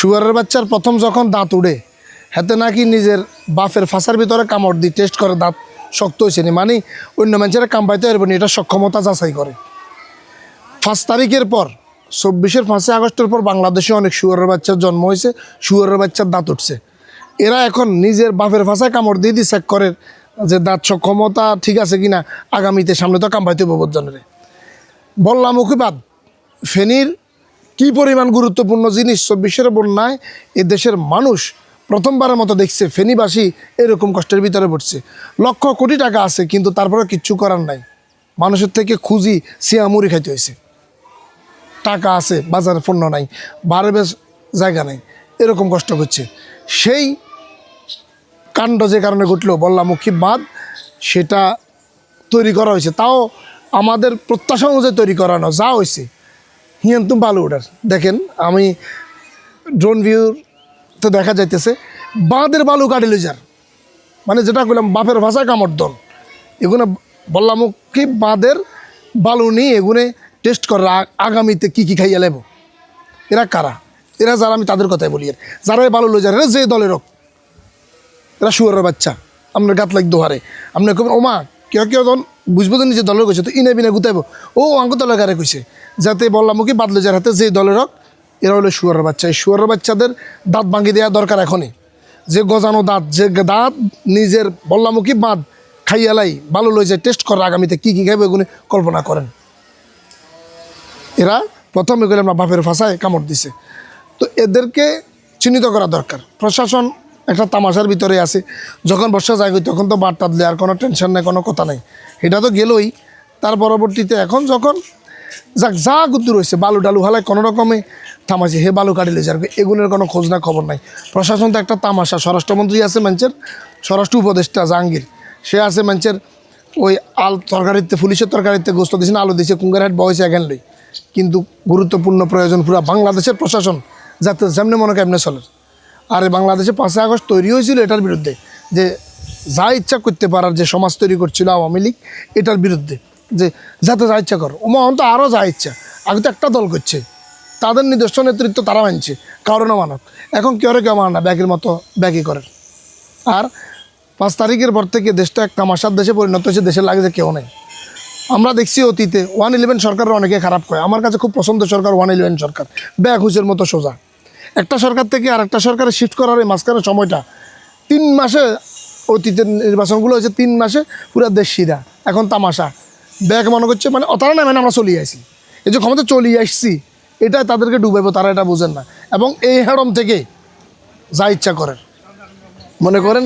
শুয়ারের বাচ্চার প্রথম যখন দাঁত উড়ে, হাতে নাকি নিজের বাপের ফাঁসার ভিতরে কামড় দিয়ে টেস্ট করে দাঁত শক্ত হয়েছে নি। মানে অন্য মানুষেরা কামড়াইতে পারবে না, এটা সক্ষমতা যাচাই করে। পাঁচ তারিখের পর, চব্বিশের পাঁচই আগস্টের পর বাংলাদেশে অনেক শুয়ারের বাচ্চার জন্ম হয়েছে শুয়ারের বাচ্চার দাঁত উঠছে। এরা এখন নিজের বাপের ফাঁসায় কামড় দিয়ে দিয়ে চেক করে যে দাঁত সক্ষমতা ঠিক আছে কিনা, আগামীতে সামনে তো কামড়াইতে বিপজ্জনের বললাম ওকে বাদ ফেনীর কি পরিমাণ গুরুত্বপূর্ণ জিনিস চব্বিশের বন্যায় এ দেশের মানুষ প্রথমবারের মতো দেখছে, ফেনীবাসী এরকম কষ্টের ভিতরে পড়ছে। লক্ষ কোটি টাকা আছে, কিন্তু তারপরে কিচ্ছু করার নাই। মানুষের থেকে খুঁজি সিয়ামুড়ি খাইতে হয়েছে টাকা আছে, বাজারে পণ্য নাই বারে বেশ জায়গা নাই, এরকম কষ্ট করছে। সেই কাণ্ড যে কারণে ঘটলো বল্লামুখী বাঁধ সেটা তৈরি করা হয়েছে। তাও আমাদের প্রত্যাশা অনুযায়ী তৈরি করানো, যা হয়েছে হিয়ান্তুম বালু ওটার। দেখেন, আমি ড্রোন ভিউতে দেখা যাইতেছে, বাঁধের বালু কাটি যার। মানে যেটা বললাম বাপের ভাষায় কামড় দল এগুলো বললাম কি বাঁধের বালু নিয়ে এগুনে টেস্ট করে, আ- আগামীতে কি কি খাইয়া লেব এরা কারা? এরা যারা, আমি তাদের কথাই বলি। আর। যারা বালু লই যারা যে দলের হোক এরা শুয়ারের বাচ্চা। আপনার গাত লাগ দোহারে। আপনি কবেন ওমা কেউ কেউ তখন বুঝব যে নিজে দলের কইছে তো ইনে বিনে গুতাইব। ও আঙ্ক দলের গারে কইছে। যাতে বললাম কি যার হাতে যে দলের হোক, এরা হলো শুয়ারের বাচ্চা। এই শুয়ারের বাচ্চাদের দাঁত ভাঙি দেওয়া দরকার এখনই। যে গজানো দাঁত, যে দাঁত নিজের বললাম বাদ খাইয়ালাই ভালো লই যায় টেস্ট করার আগামীতে কী কী খাইবে এগুলো কল্পনা করেন। এরা প্রথম এগুলো আমরা বাপের ভাষায় কামড় দিছে। তো এদেরকে চিহ্নিত করা দরকার। প্রশাসন একটা তামাশার ভিতরে আছে। যখন বর্ষা যায় তখন তো বার্তা দিলে আর কোনো টেনশন নেই, কোনো কথা নেই। এটা তো গেলই। তার পরবর্তীতে এখন যখন যাক, যা গুদ্দু রয়েছে বালু ডালু হালায় কোনো রকমে থামাছে হে বালু কাটিলে যার এগুলোর কোনো খোঁজ না খবর নাই। প্রশাসন তো একটা তামাশা। স্বরাষ্ট্রমন্ত্রী আছে মানুষের স্বরাষ্ট্র উপদেষ্টা জাহাঙ্গীর। সে আছে মানুষের ওই আল তরকারিতে, পুলিশের তরকারিতে গোস্ত দিয়েছে আলু দিয়েছে কুঙ্গারহাট বয়সে এখান লই কিন্তু গুরুত্বপূর্ণ প্রয়োজন পুরো বাংলাদেশের প্রশাসন, যাতে যেমনি মনে কেমনে চলে। আর বাংলাদেশে পাঁচই আগস্ট তৈরি হয়েছিল এটার বিরুদ্ধে, যে যা ইচ্ছা করতে পারার যে সমাজ তৈরি করছিল আওয়ামী লীগ, এটার বিরুদ্ধে। যে যাতে যা ইচ্ছা করো। ওমন তো আরও যা ইচ্ছা। আগে তো একটা দল করছে। তাদের নিজস্ব নেতৃত্ব তারা মানছে কারণও মানক এখন কেউ কেউ মানে না, ব্যাগের মতো ব্যাগই করে। আর পাঁচ তারিখের পর থেকে দেশটা এক তামাশার দেশে পরিণত হয়েছে দেশের লাগে যে কেউ নেই। আমরা দেখছি অতীতে ওয়ান ইলেভেন সরকারের অনেকে খারাপ করে আমার কাছে খুব পছন্দ সরকার ওয়ান ইলেভেন সরকার। ব্যাগ হুইসের মতো সোজা। একটা সরকার থেকে আর একটা সরকারে শিফট করার এই মাঝখানের সময়টা। তিন মাসে অতীতের নির্বাচনগুলো হয়েছে, তিন মাসে পুরো দেশ শিরা এখন তামাশা। ব্যাগ মনে করছে মানে অতারা না মানে আমরা চলিয়ে আসি এই যে ক্ষমতা চলিয়ে আসছি, এটা তাদেরকে ডুবাইবো, তারা এটা বোঝেন না। এবং এই হেরম থেকে যা ইচ্ছা করেন। মনে করেন,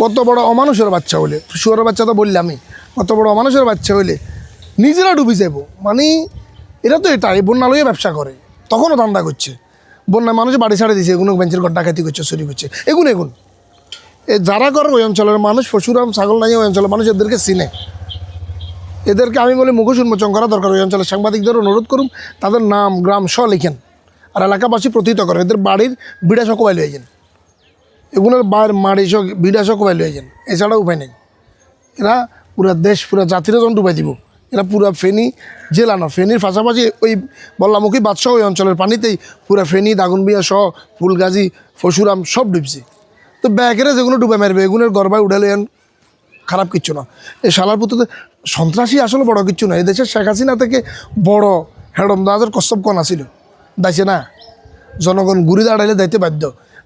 কত বড় অমানুষের বাচ্চা হলে শুয়ারের বাচ্চা তো বললাম আমি, কত বড় অমানুষের বাচ্চা হলে নিজেরা ডুবে যাব মানে এরা তো এটা, এই বন্যা লইয়ে ব্যবসা করে, তখনও ধান্দা করছে। বন্যায় মানুষ বাড়ি ছাড়ে দিছে এগুলো বেঞ্চের ঘর ডাকাতি করছে, চুরি করছে। এগুন এগুন। এ যারা করে ওই অঞ্চলের মানুষ, পশুরাম, ছাগল নাই, ওই অঞ্চলের মানুষ এদেরকে চিনে। এদেরকে আমি বলি মুখোশ উন্মোচন করা দরকার। ওই অঞ্চলের সাংবাদিকদের অনুরোধ করুন, তাদের নাম, গ্রাম স লিখেন আর এলাকাবাসী প্রতিহিত করেন। এদের বাড়ির বিড়া সকবাই লয়ে যান। এগুলোর বার মাড়ি সব বিড়া সকবাই লয়ে যান। এছাড়া উপায় নেই। এরা পুরা দেশ, পুরা জাতিরও যখন ডুবাই দিব। এরা পুরা ফেনী জেলা না ফেনীর পাশাপাশি ওই বল্লামুখী বাদশাহ ওই অঞ্চলের পানিতেই পুরা ফেনী, দাগুনবিয়া সহ ফুলগাজী ফসুরাম সব ডুবছে। তো ব্যাগেরা যেগুলো ডুবে মারবে, এগুলোর গর্বায় উঠালে খারাপ কিচ্ছু না। এই শালার পুত্রতে সন্ত্রাসী আসলে বড় কিচ্ছু না। এদেশের শেখ হাসিনা থেকে বড় হেডম দাজের কস্তব কন আসিল দাইছে না। জনগণ ঘুরে দাঁড়াইলে দাইতে বাধ্য।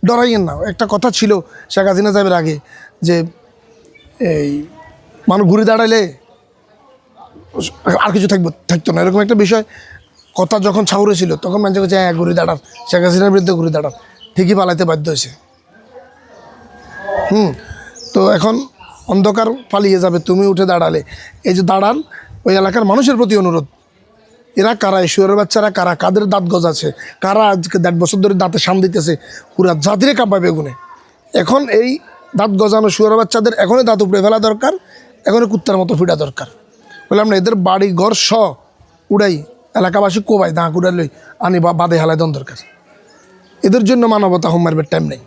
ডরাইয়েন না। একটা কথা ছিল শেখ হাসিনা সাহেবের আগে যে এই মানুষ ঘুরে দাঁড়াইলে আর কিছু থাকব থাকতো না। এরকম একটা বিষয় কথা যখন ছাউরে ছিল, তখন মানুষ কাছে হ্যাঁ ঘুরে দাঁড়ান। শেখ হাসিনার বিরুদ্ধে ঘুরে দাঁড়ান। ঠিকই পালাইতে বাধ্য হয়েছে। হুম। তো এখন অন্ধকার পালিয়ে যাবে, তুমি উঠে দাঁড়ালে। এই যে দাঁড়ান ওই এলাকার মানুষের প্রতি অনুরোধ। এরা কারা? এই শুয়ারের বাচ্চারা কারা? কাদের দাঁত গজাছে কারা আজকে দেড় বছর ধরে দাঁতে সাম দিতেছে? পুরা জাতিরে কাঁপাবে বেগুনে এখন এই দাঁত গজানো শুয়ারের বাচ্চাদের এখনই দাঁত উপড়ে ফেলা দরকার, এখনই কুত্তার মতো ফিটা দরকার। বললাম না, এদের বাড়ি ঘর স, উড়াই, এলাকাবাসী কোবাই দাঁক উড়াই আনি বা বাদে হালাই দন দরকার। এদের জন্য মানবতা হোম মারবার টাইম নেই।